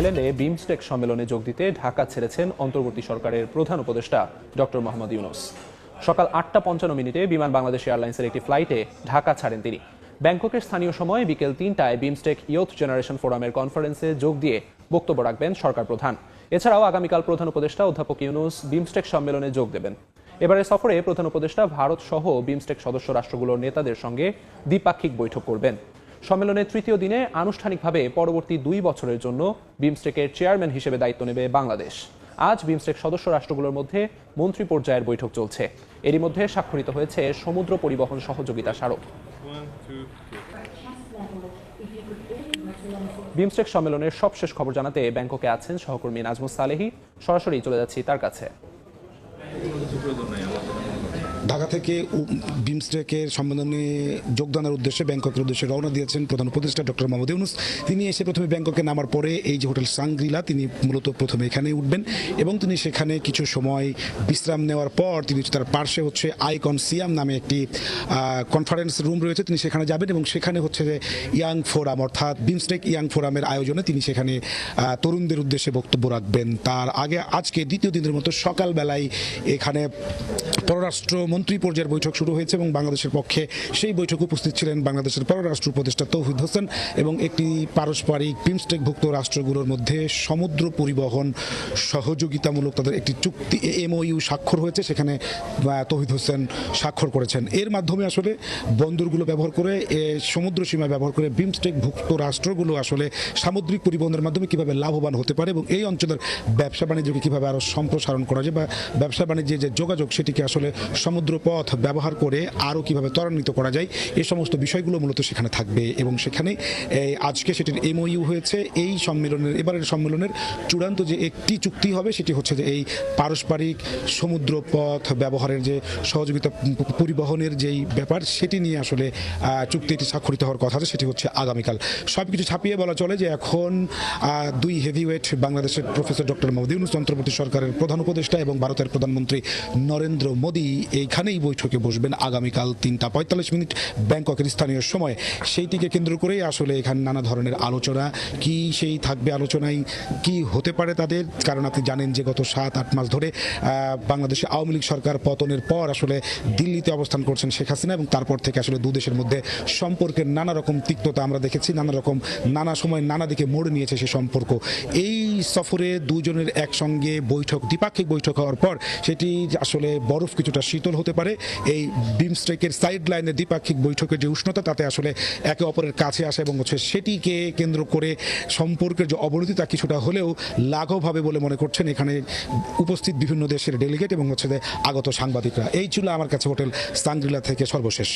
থাইল্যান্ডে বিমস্টেক সম্মেলনে যোগ দিতে ঢাকা ছেড়েছেন অন্তর্বর্তী সরকারের প্রধান উপদেষ্টা ডক্টর মোহাম্মদ ইউনুস। সকাল আটটা পঞ্চান্ন মিনিটে বিমান বাংলাদেশ এয়ারলাইন্সের একটি ফ্লাইটে ঢাকা ছাড়েন তিনি। ব্যাংককের স্থানীয় সময় বিকেল তিনটায় বিমস্টেক ইয়ুথ জেনারেশন ফোরামের কনফারেন্সে যোগ দিয়ে বক্তব্য রাখবেন সরকার প্রধান। এছাড়াও আগামীকাল প্রধান উপদেষ্টা অধ্যাপক ইউনুস বিমস্টেক সম্মেলনে যোগ দেবেন। এবারের সফরে প্রধান উপদেষ্টা ভারত সহ বিমস্টেক সদস্য রাষ্ট্রগুলোর নেতাদের সঙ্গে দ্বিপাক্ষিক বৈঠক করবেন। সম্মেলনের তৃতীয় দিনে আনুষ্ঠানিকভাবে পরবর্তী দুই বছরের জন্য বিমস্টেকের চেয়ারম্যান হিসেবে দায়িত্ব নেবে বাংলাদেশ। আজ বিমস্টেক সদস্য রাষ্ট্রগুলোর মধ্যে মন্ত্রী পর্যায়ের বৈঠক চলছে। এরই মধ্যে স্বাক্ষরিত হয়েছে সমুদ্র পরিবহন সহযোগিতা স্মারক। বিমস্টেক সম্মেলনের সবশেষ খবর জানাতে ব্যাংককে আছেন সহকর্মী নাজমুস সালেহি। সরাসরি চলে যাচ্ছি তার কাছে। ঢাকা থেকে বিমস্টেকের সম্মেলনে যোগদানের উদ্দেশ্যে ব্যাংককের উদ্দেশ্যে রওনা দিয়েছেন প্রধান উপদেষ্টা ডক্টর মোহাম্মদ ইউনুস। তিনি এসে প্রথমে ব্যাংককে নামার পরে এই যে হোটেল সাংগ্রিলা, তিনি মূলত প্রথমে এখানে উঠবেন এবং তিনি সেখানে কিছু সময় বিশ্রাম নেওয়ার পর তিনি তার পার্শ্বে হচ্ছে আইকন সিয়াম নামে একটি কনফারেন্স রুম রয়েছে। তিনি সেখানে যাবেন এবং সেখানে হচ্ছে যে ইয়াং ফোরাম, অর্থাৎ বিমস্টেক ইয়াং ফোরামের আয়োজনে তিনি সেখানে তরুণদের উদ্দেশ্যে বক্তব্য রাখবেন। তার আগে আজকে দ্বিতীয় দিনের মতো সকালবেলায় এখানে পররাষ্ট্র মন্ত্রী পর্যায়ের বৈঠক শুরু হয়েছে এবং বাংলাদেশের পক্ষে সেই বৈঠকে উপস্থিত ছিলেন বাংলাদেশের পররাষ্ট্র উপদেষ্টা তৌহিদ হোসেন এবং একটি পারস্পরিক বিমস্টেকভুক্ত রাষ্ট্রগুলোর মধ্যে সমুদ্র পরিবহন সহযোগিতামূলক তাদের একটি চুক্তি এমওইউ স্বাক্ষর হয়েছে, সেখানে তৌহিদ হোসেন স্বাক্ষর করেছেন। এর মাধ্যমে আসলে বন্দরগুলো ব্যবহার করে সমুদ্র সীমা ব্যবহার করে বিমস্টেকভুক্ত রাষ্ট্রগুলো আসলে সামুদ্রিক পরিবহনের মাধ্যমে কীভাবে লাভবান হতে পারে এবং এই অঞ্চলের ব্যবসা বাণিজ্যকে কীভাবে আরও সম্প্রসারণ করা যায় বা ব্যবসা বাণিজ্যের যে যোগাযোগ, সেটিকে আসলে সমুদ্র পথ ব্যবহার করে আরও কীভাবে ত্বরান্বিত করা যায়, এ সমস্ত বিষয়গুলো মূলত সেখানে থাকবে এবং সেখানে আজকে সেটির এমওইউ হয়েছে। এই সম্মেলনের, এবারের সম্মেলনের চূড়ান্ত যে একটি চুক্তি হবে, সেটি হচ্ছে যে এই পারস্পরিক সমুদ্র পথ ব্যবহারের যে সহযোগিতা পরিবহনের যেই ব্যাপার, সেটি নিয়ে আসলে চুক্তিটি স্বাক্ষরিত হওয়ার কথা আছে, সেটি হচ্ছে আগামীকাল। সব কিছু ছাপিয়ে বলা চলে যে এখন দুই হেভিওয়েট বাংলাদেশের প্রফেসর ডক্টর মোদী ইউনুস অন্তর্বর্তী সরকারের প্রধান উপদেষ্টা এবং ভারতের প্রধানমন্ত্রী নরেন্দ্র মোদী এইখানেই বৈঠকে বসবেন আগামীকাল তিনটা পঁয়তাল্লিশ মিনিট ব্যাংককের স্থানীয় সময়। সেইটিকে কেন্দ্র করেই আসলে এখানে নানা ধরনের আলোচনা। কি সেই থাকবে আলোচনায়, কি হতে পারে তাদের? কারণ আপনি জানেন যে গত সাত, আট মাস ধরে বাংলাদেশে আওয়ামী লীগ সরকার পতনের পর আসলে দিল্লিতে অবস্থান করছেন শেখ হাসিনা এবং তারপর থেকে আসলে দু দেশের মধ্যে সম্পর্কের নানা রকম তিক্ততা আমরা দেখেছি, নানা রকম নানা সময় নানা দিকে মোড় নিয়েছে সে সম্পর্ক। এই সফরে দুজনের একসঙ্গে বৈঠক, দ্বিপাক্ষিক বৈঠক হওয়ার পর সেটি আসলে বরফ কিছুটা শীতল হতে পারে। এই বিমস্ট্রেকের সাইড লাইনের দ্বিপাক্ষিক বৈঠকের যে উষ্ণতা, তাতে আসলে একে অপরের কাছে আসে এবং হচ্ছে সেটিকে কেন্দ্র করে সম্পর্কের যে অবনতি, তা কিছুটা হলেও লাঘব হবে বলে মনে করছেন এখানে উপস্থিত বিভিন্ন দেশের ডেলিগেট এবং হচ্ছে আগত সাংবাদিকরা। এই ছিল আমার কাছে হোটেল সাংগ্রিলা থেকে সর্বশেষ।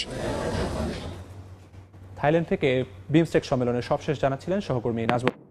থাইল্যান্ড থেকে বিমস্টেক সম্মেলনের সবশেষ জানাচ্ছিলেন সহকর্মী নাজমুল